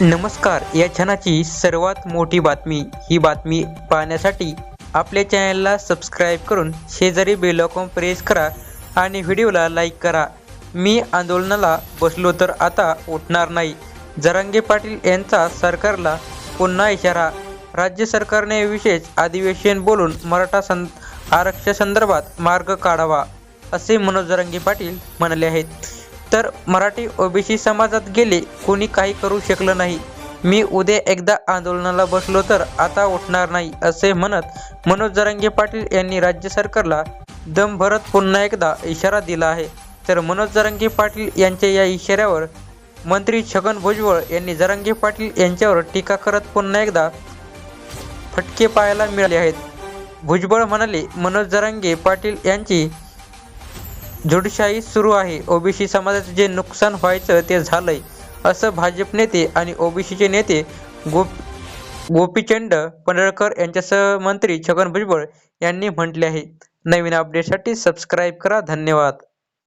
नमस्कार या क्षणाची सर्वात मोठी बातमी ही बातमी पाहण्यासाठी आपल्या चॅनलला सबस्क्राईब करून शेजारी बेलॉकॉम प्रेस करा आणि व्हिडिओला लाईक करा. मी आंदोलनाला बसलो तर आता उठणार नाही. जरांगे पाटील यांचा सरकारला पुन्हा इशारा. राज्य सरकारने विशेष अधिवेशन बोलून मराठा सं आरक्षणासंदर्भात मार्ग काढावा असे मनोज जरांगे पाटील म्हणाले आहेत. तर मराठी ओबीसी समाजात गेले कोणी काही करू शकलं नाही. मी उद्या एकदा आंदोलनाला बसलो तर आता उठणार नाही असे म्हणत मनोज जरांगे पाटील यांनी राज्य सरकारला दम भरत पुन्हा एकदा इशारा दिला आहे. तर मनोज जरांगे पाटील यांच्या या इशाऱ्यावर मंत्री छगन भुजबळ यांनी जरांगे पाटील यांच्यावर टीका करत पुन्हा एकदा फटके पाहायला मिळाले आहेत. भुजबळ म्हणाले मनोज जरांगे पाटील यांची झुडशाही सुरू आहे. ओबीसी समाजाचं जे नुकसान व्हायचं ते झालंय असं भाजप नेते आणि ओबीसीचे नेते गोप गोपीचंद पडळकर यांच्यासह मंत्री छगन भुजबळ यांनी म्हटले आहे. नवीन अपडेटसाठी सबस्क्राईब करा. धन्यवाद.